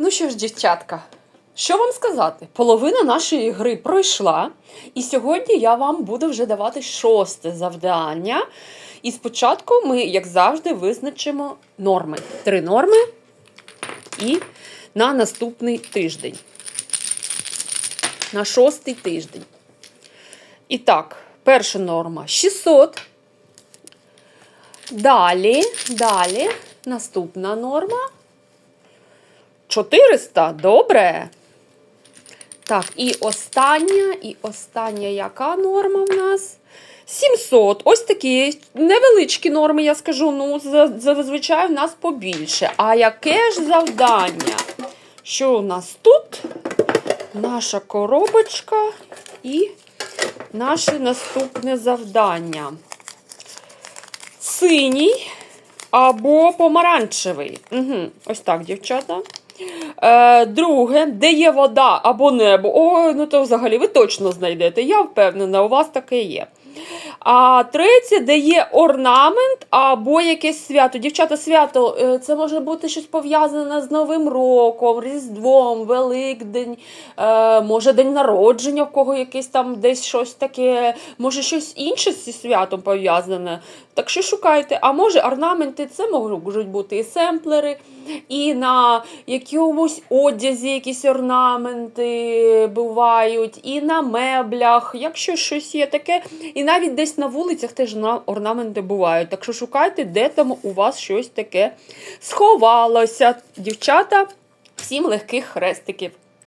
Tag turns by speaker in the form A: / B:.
A: Ну що ж, дівчатка, що вам сказати? Половина нашої гри пройшла, і сьогодні я вам буду вже давати шосте завдання. І спочатку ми, як завжди, визначимо норми. Три норми і на наступний тиждень. На шостий тиждень. І так, перша норма 600. Далі, далі, наступна норма 400. Добре. Так, і остання, і остання яка норма в нас? 700. Ось такі невеличкі норми, я скажу. Ну, зазвичай в нас побільше. А яке ж завдання? Що у нас тут? Наша коробочка і наше наступне завдання. Синій або помаранчевий. Угу. Ось так, дівчата. Е, друге, де є вода або небо. о, ну то взагалі ви точно знайдете. Я впевнена, у вас таке є. А третє, де є орнамент або якесь свято. Дівчата, свято е, це може бути щось пов'язане з Новим роком, Різдвом, Великдень, е, може день народження, в кого якесь там десь щось таке, може щось інше зі святом пов'язане. Так що шукайте. А може орнаменти, це можуть бути і семплери, і на якомусь одязі якісь орнаменти бувають, і на меблях, якщо щось є таке, і навіть десь на вулицях теж орнаменти бувають. Так що шукайте, де там у вас щось таке сховалося. Дівчата, всім легких хрестиків.